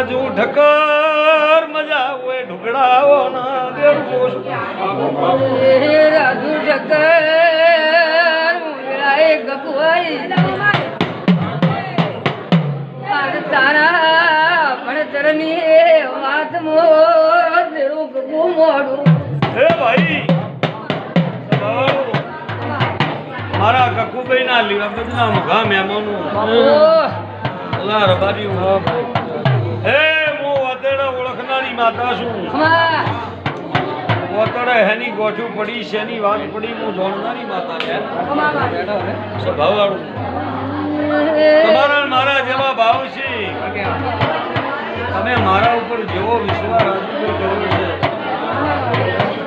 રાજુ ઢકર મજા હોય ઢુકડાઓ ના દેવું એ રાજુ ઢકર મુંગળાએ ગગવાઈ તારા ભણતરની વાત મોરું ગગુ મોડું. હે ભાઈ મારા કકુભાઈ ના લીવા બદનામ ઘા મહેમાનો. બાપો. અલા રબારી ઓળખનારી માતા છું ખમા હેની ગોઠું પડી શેની વાત પડી હું જોડનારી માતા છે સ્વભાવ વાળું તમારા મારા જેવા ભાવ છે. તમે મારા ઉપર જેવો વિશ્વાસ રાજુ કર્યો છે.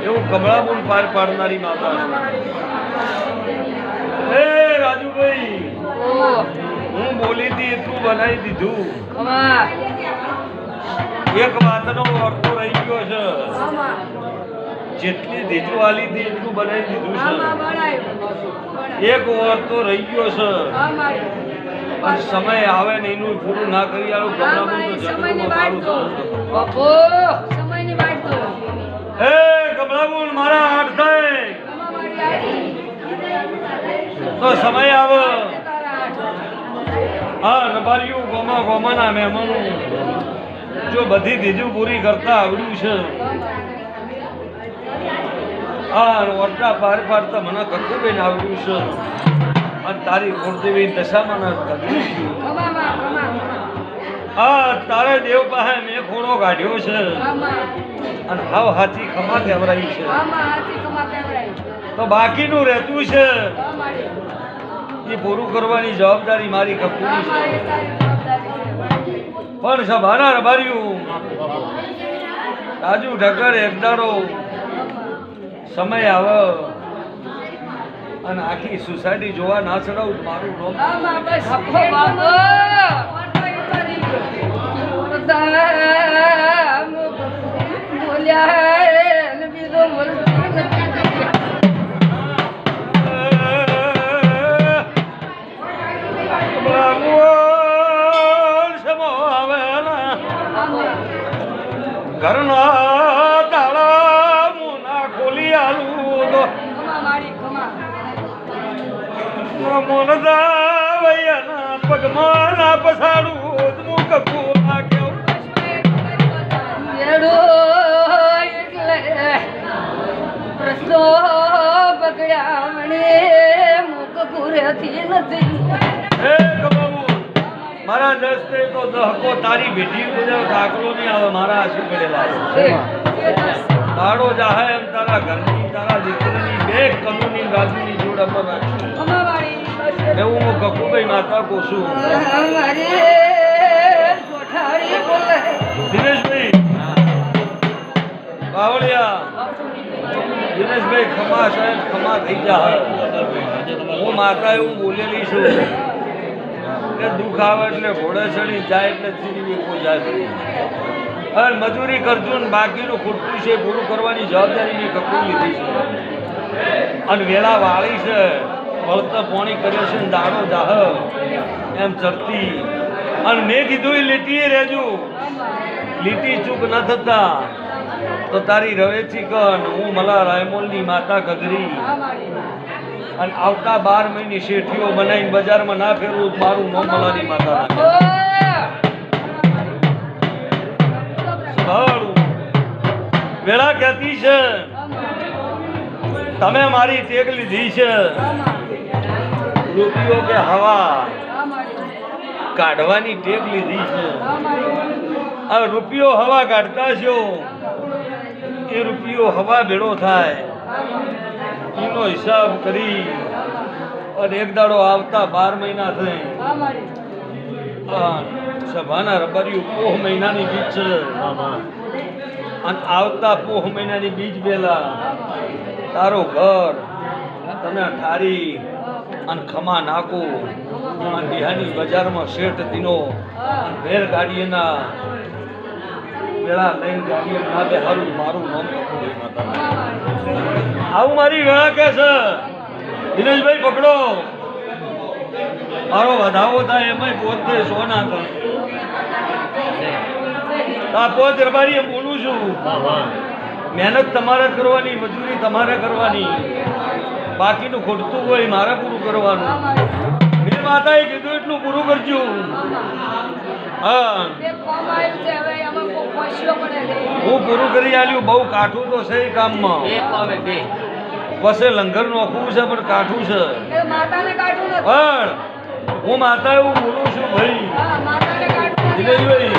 એવું કમળાપુર પાર પાડનારી માતા છે. એ રાજુભાઈ હું બોલી હતી એટલું બનાવી દીધું. એક વાતનો અર્થો રહી ગયો છે. જેટલી દીધું આલી હતી એટલું બનાવી દીધું છે એક અર્થો રહી ગયો છે. અને સમય આવે ને એનું પૂરું ના કરી આલું કમળાપુર તો જગતમાં મારું હે કમળાપુર મારા હાથ થાય. તો સમય આવે. હા નબારીયું ગોમા ગોમાના મહેમાનો. જો બધી દીજું પૂરી કરતા આવડ્યું છે. હા વર્તા પાર પાડતા મને કકુબેન આવડ્યું છે. અને તારી કુળદેવી દશામાં હા તારે દેવ પાસે મેં ખૂણો કાઢ્યો છે. અને હાવ હાથી ખમા કેવરાયું છે. તો બાકીનું રહેતું છે. એ પૂરું કરવાની જવાબદારી મારી કપૂરી છે. પણ સભાના રબાર્યું રાજુ ઠક્કર એક દાડો સમય આવે અને આખી સોસાયટી જોવા ના ચડાવું મારું બોલ્યા ઘરના તાળા મુના ખોલી આલું તો મોનદા વૈયાના પગમાં ના પસાડું હું કકુ એટલે પ્રશ્નો પકડ્યા મને મુખ ઘૂરેથી નથી. મારા દસ્તે તો દહકો તારી ભેટી બધા કાકલો નહીં આવે, મારા આશી પડેલા તારો જાહે એમ તારા ઘરની, તારા દીકરાની બે કનુની ગાદીની જોડ અમર રાખી એવું હું કકુભાઈ માતા કહું છું દિનેશભાઈ. બાવળિયા. દિનેશભાઈ ખમા સાહેબ, ખમા થઈ જા. હું માતા એવું બોલેલી છું. કે દુઃખ આવે એટલે ઘોડે ચડી જાય એટલે ચીરી જાય અને મજૂરી કરજો ને બાકીનું ખૂટતું છે પૂરું કરવાની જવાબદારી મેં કપૂર લીધી છે. અને વેળા વાળી છે વળતર પોણી કર્યો છે દાડો દાહ, એમ ચડતી અને મેં કીધું એ લીટીએ રહેજો. લીટી ચૂક ન થતા. તો તારી રવેચી કન હું મલા રાયમોલની માતા ગગરી. અને આવતા બાર મહિની શેઠીઓ બનાવીને બજારમાં ના ફેરવું મારું મોમલાની માતા. વેળા કહેતી છે. તમે મારી ટેક લીધી છે. રૂપિયો કે હવા? કાઢવાની ટેક લીધી છે. આ રૂપિયો હવા કાઢતા છો. એ રૂપિયો હવા ભેળો થાય. એનો હિસાબ કરી અને એક દાડો આવતા બાર મહિના થઈ. સભાના રબારીઓ પોહ મહિનાની બીજ છે. અને આવતા પોહ મહિનાની બીજ પહેલા તારો ઘર તને ઠારી અને ખમા નાખો. અને બિહારની બજારમાં શેઠ દીનો અને ભેર ગાડીના વેળા લઈને ગાડીએ ના બે હારું મારું નામ આવું મારી વેળા કે છે. દિનેશભાઈ, પકડો. મારો વધાવો થાય એમાંય પોતે સોના થાય પોત રબારી એમ બોલું છું. મહેનત તમારે કરવાની, મજૂરી તમારે કરવાની. બાકીનું ખોટતું હોય મારે પૂરું કરવાનું. મેં માતાએ કીધું, એટલું પૂરું કરજો. હા. પૂરું કરી આલ્યું બહુ કાઠું તો છે એ કામમાં. બસે લંગર નોખવું છે પણ કાઠું છે. એ માતાને કાઢું નથી. પણ હું માતા એવું બોલું છું ભાઈ. હા માતાને કાઢું નથી. દિનેશભાઈ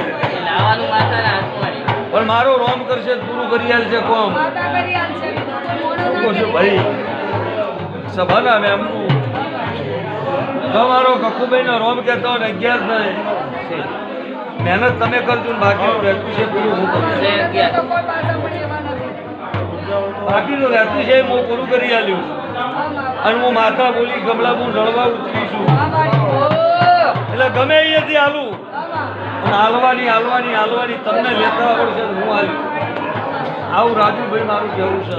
પણ મારો રોમ કરશે તો પૂરું કરી આલ છે કોમ. માતા કરી આલશે ના કહું છું. ભાઈ? સભાના મેમનું તમારો કકુભાઈનો રોમ કહેતો ને અગિયાર થાય. મહેનત તમે કરજો ને બાકીનું રહેતું છે પૂરું હું કરું બાકીનું રહેતું છે હું પૂરું કરી આલ્યું. અને હું માથા બોલી ગમલા હું રળવા ઉતરી છું. એટલે ગમે અહીંયાથી હાલું પણ હાલવાની હાલવાની હાલવાની તમને લેતા આવડશે તો હું હાલું આવું રાજુભાઈ મારું કહેવું છે.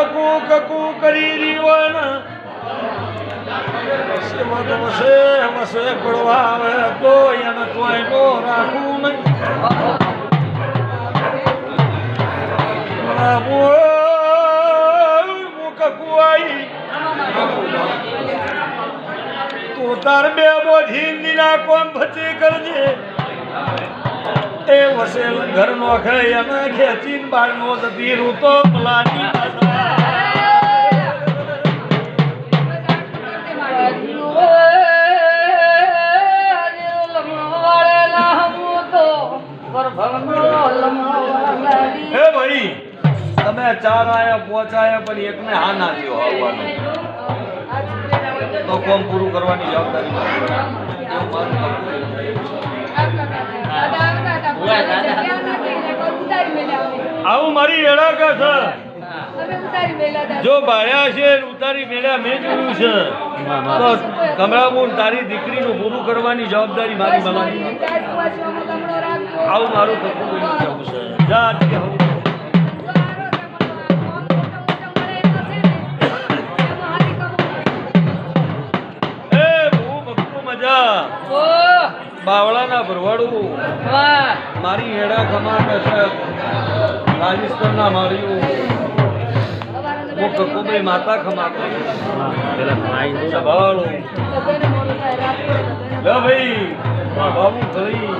કકુ કકુ કરી ને સેવા તો વસે વસે પડવા આવે તો એને તોય નો રાખવું નહીં. કકુ આઈ. તું તાર બે બોધી નીના કોમ ભચી કરજે. એ વસેલ ઘર નો ખાઈ અને ખેંચીને બાર નો જતી રૂતો પલાની ચાર આયા પહોંચાયા પણ એકને હા ના થયો આવવાનું. તો કોમ પૂરું કરવાની જવાબદારી. આવું મારી એડાકા છે? જો ભાડ્યા છે ઉતારી મેળ્યા મેં જોયું છે. તો કમળાબુન તારી દીકરીનું પૂરું કરવાની જવાબદારી મારી બનાવી આવું મારું થતું જવું છે. બાવળાના ભરવાડું. મારી હેડા કમાન છે રાજસ્થાનના માર્યું હું કકુભાઈ માતા ખમાતો સંભાળો. લે ભાઈ બાબુ ખરી